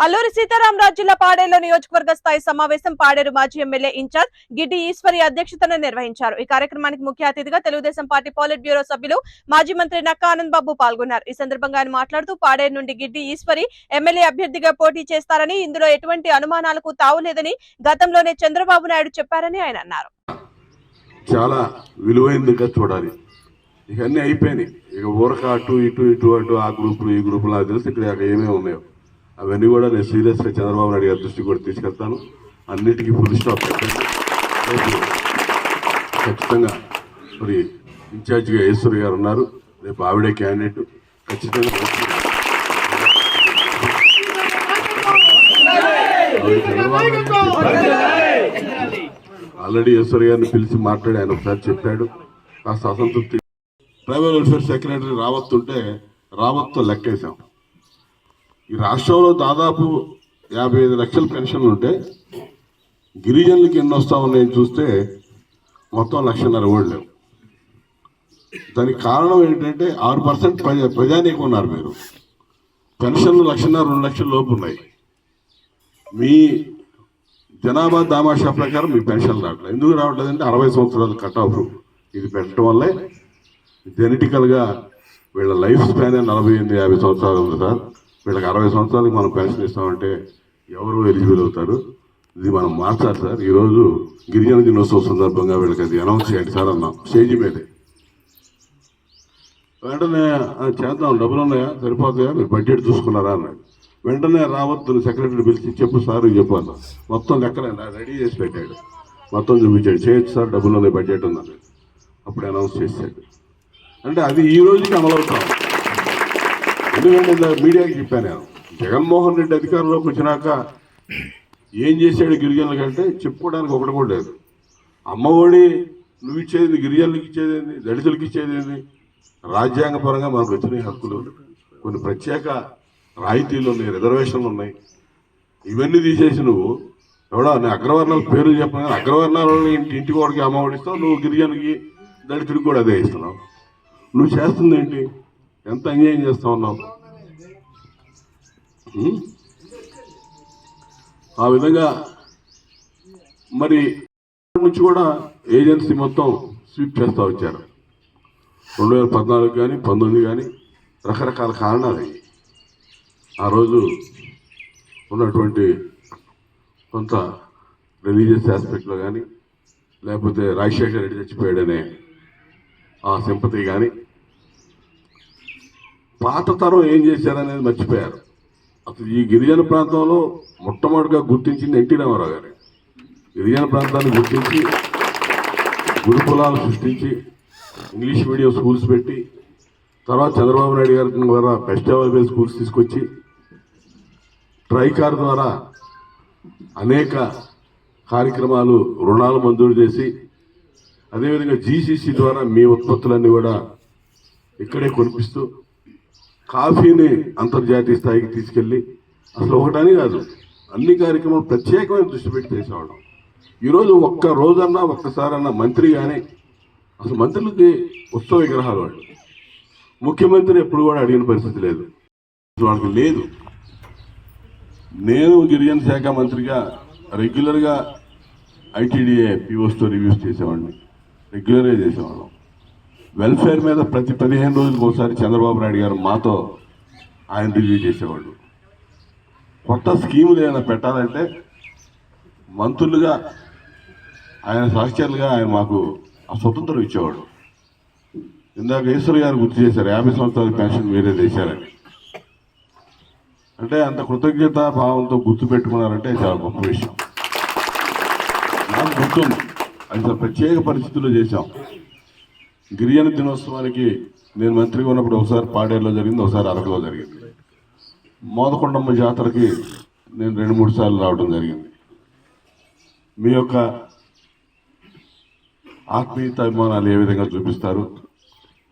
అల్లూరి సీతారామరాజు జిల్లా పాడేరులో నియోజకవర్గ స్థాయి సమావేశం పాడేరు మాజీ ఎమ్మెల్యే ఇన్ఛార్జ్ గిడ్డి ఈశ్వరి అధ్యక్షతన నిర్వహించారు ఈ కార్యక్రమానికి ముఖ్య అతిథిగా తెలుగుదేశం పార్టీ పాలిట్ బ్యూరో సభ్యులు మాజీ మంత్రి నక్కా ఆనంద్ బాబు పాల్గొన్నారు ఈ సందర్భంగా ఆయన మాట్లాడుతూ పాడేరు నుండి గిడ్డి ఈశ్వరి ఎమ్మెల్యే అభ్యర్థిగా పోటీ చేస్తారని ఇందులో ఎటువంటి అనుమానాలకు తావులేదని గతంలోనే చంద్రబాబు నాయుడు చెప్పారని ఆయన అన్నారు చాలా విలువైనదిగా చూడాలి ఇవన్నీ అయిపోయినాయి ఇక ఊరక అటు ఇటు ఇటు అటు ఆ గ్రూపులు ఈ గ్రూపులు అది తెలిసి ఇక్కడ ఏమేమి ఉన్నాయో అవన్నీ కూడా నేను సీరియస్గా చంద్రబాబు నాయుడు గారి దృష్టి కూడా తీసుకెళ్తాను. అన్నిటికీ ఫుల్ స్టాప్ పెట్టండి ఖచ్చితంగా మరి ఇన్ఛార్జిగా ఈశ్వరి గారు ఉన్నారు. రేపు ఆవిడే క్యాండిడేట్. ఖచ్చితంగా ఆల్రెడీ ఈశ్వర్ గారిని పిలిచి మాట్లాడి ఆయన ఒకసారి చెప్పాడు. కాస్త అసంతృప్తి. ట్రైబల్ వెల్ఫేర్ సెక్రటరీ రావత్ ఉంటే రావత్తో లెక్కేశాం. ఈ రాష్ట్రంలో దాదాపు యాభై ఐదు లక్షల పెన్షన్లు ఉంటే గిరిజనులకి ఎన్ని వస్తా ఉన్నాయని చూస్తే మొత్తం లక్షన్నర కూడా లేవు. దానికి కారణం ఏంటంటే ఆరు పర్సెంట్ ప్రజా ప్రజానీకం ఉన్నారు మీరు. పెన్షన్లు లక్షన్నర రెండు లక్షల లోపు ఉన్నాయి. మీ జనాభా దామాషా ప్రకారం మీ పెన్షన్ రావట్లేదు. ఎందుకు రావట్లేదంటే అరవై సంవత్సరాలు కట్ ఆఫ్ ఇది పెట్టడం వల్లే జెనెటికల్గా వీళ్ళ లైఫ్ స్పాన్ నలభై ఎనిమిది యాభై సంవత్సరాలు ఉంది సార్. వీళ్ళకి అరవై సంవత్సరాలకి మనం పెన్షన్ ఇస్తామంటే ఎవరు ఎలిజిబుల్ అవుతారు? ఇది మనం మార్చాలి సార్. ఈరోజు గిరిజన దినోత్సవం సందర్భంగా వీళ్ళకి అది అనౌన్స్ చేయండి సార్ అన్నాం. స్టేజ్ మీదే. వెంటనే చేద్దాం. డబ్బులు ఉన్నాయా? సరిపోతాయా? మీరు బడ్జెట్ చూసుకున్నారా అన్నాడు. వెంటనే రావద్దు సెక్రటరీ పిలిచి చెప్పు సార్ చెప్పాను మొత్తం లెక్కలే రెడీ చేసి పెట్టాడు. మొత్తం చూపించాడు. చేయొచ్చు సార్ డబ్బులు ఉన్నాయి బడ్జెట్ ఉందని అప్పుడు అనౌన్స్ చేశాడు అంటే అది ఈ రోజుకి అమలవుతాం. ఎందుకంటే మీడియాకి చెప్పాను. నేను జగన్మోహన్ రెడ్డి అధికారంలోకి వచ్చినాక ఏం చేశాడు గిరిజనులకంటే చెప్పుకోవడానికి ఒకటి కూడా లేదు. అమ్మఒడి నువ్వు ఇచ్చేది గిరిజనులకు ఇచ్చేది ఏంది? దళితులకు ఇచ్చేది ఏంది? రాజ్యాంగపరంగా మనకు వచ్చిన హక్కులు కొన్ని ప్రత్యేక రాయితీలు ఉన్నాయి రిజర్వేషన్లు ఉన్నాయి. ఇవన్నీ తీసేసి నువ్వు ఎవడో నీ అగ్రవర్ణాల పేరు చెప్పను కానీ అగ్రవర్ణాలని ఇంటి వాడికి అమ్మఒడిస్తావు నువ్వు గిరిజనుకి దళితుడికి కూడా అదే ఇస్తున్నావు. నువ్వు చేస్తుంది ఏంటి? ఎంత అన్యాయం చేస్తూ ఉన్నాం ఆ విధంగా మరి నుంచి కూడా ఏజెన్సీ మొత్తం స్వీప్ చేస్తూ వచ్చారు. రెండు వేల పద్నాలుగు కానీ పంతొమ్మిది కానీ రకరకాల కారణాలు ఆ రోజు ఉన్నటువంటి కొంత రిలీజియస్ ఆస్పెక్ట్లో కానీ లేకపోతే రాజశేఖర్ రెడ్డి చచ్చిపోయాడనే ఆ సింపతి కానీ పాత తరం ఏం చేశారనేది మర్చిపోయారు. అసలు ఈ గిరిజన ప్రాంతంలో మొట్టమొదటిగా గుర్తించింది ఎన్టీ రామారావు గారు. గిరిజన ప్రాంతాన్ని గుర్తించి గురుకులాలు సృష్టించి ఇంగ్లీష్ మీడియం స్కూల్స్ పెట్టి తర్వాత చంద్రబాబు నాయుడు గారి ద్వారా బెస్ట్ అవైలబుల్ స్కూల్స్ తీసుకొచ్చి ట్రైకార్ ద్వారా అనేక కార్యక్రమాలు రుణాలు మంజూరు చేసి అదేవిధంగా జీసీసీ ద్వారా మీ ఉత్పత్తులన్నీ కూడా ఇక్కడే కొనిపిస్తూ కాఫీని అంతర్జాతీయ స్థాయికి తీసుకెళ్ళి అసలు ఒకటని కాదు అన్ని కార్యక్రమాలు ప్రత్యేకమైన దృష్టి పెట్టి చేసేవాళ్ళం. ఈరోజు ఒక్క రోజన్నా ఒక్కసారన్నా మంత్రి కానీ అసలు మంత్రులకి ఉత్సవ విగ్రహాలు వాళ్ళు. ముఖ్యమంత్రి ఎప్పుడు కూడా అడిగిన పరిస్థితి లేదు. వాళ్ళకి లేదు. నేను గిరిజన శాఖ మంత్రిగా రెగ్యులర్గా ఐటీడీఏ పీఓస్తో రివ్యూస్ చేసేవాడిని. రెగ్యులర్గా చేసేవాళ్ళం. వెల్ఫేర్ మీద ప్రతి పదిహేను రోజులకు ఒకసారి చంద్రబాబు నాయుడు గారు మాతో ఆయన రివ్యూ చేసేవాళ్ళు. కొత్త స్కీములు ఏమైనా పెట్టాలంటే మంత్రులుగా ఆయన సహచరులుగా ఆయన మాకు ఆ స్వతంత్రం ఇచ్చేవాడు. ఇందాక ఈశ్వర్ గారు గుర్తు చేశారు యాభై సంవత్సరాల పెన్షన్ మీరే చేశారని అంటే అంత కృతజ్ఞత భావంతో గుర్తు పెట్టుకున్నారంటే చాలా గొప్ప విషయం. నాకు గుర్తుంది అది ప్రత్యేక పరిస్థితుల్లో చేశాం. గిరిజన దినోత్సవానికి నేను మంత్రిగా ఉన్నప్పుడు ఒకసారి పాడేరులో జరిగింది ఒకసారి అరకులో జరిగింది. మోదకొండమ్మ జాతరకి నేను రెండు మూడు సార్లు రావడం జరిగింది. మీ యొక్క ఆత్మీయత అభిమానాలు ఏ విధంగా చూపిస్తారు?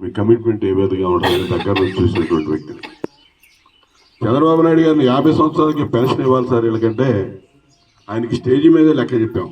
మీ కమిట్మెంట్ ఏ విధంగా ఉంటుంది? దగ్గర నుంచి చూసినటువంటి వ్యక్తిని చంద్రబాబు నాయుడు గారిని యాభై సంవత్సరాలకి పెన్షన్ ఇవ్వాలి సార్ వీళ్ళకంటే ఆయనకి స్టేజీ మీదే లెక్క చెప్పాం.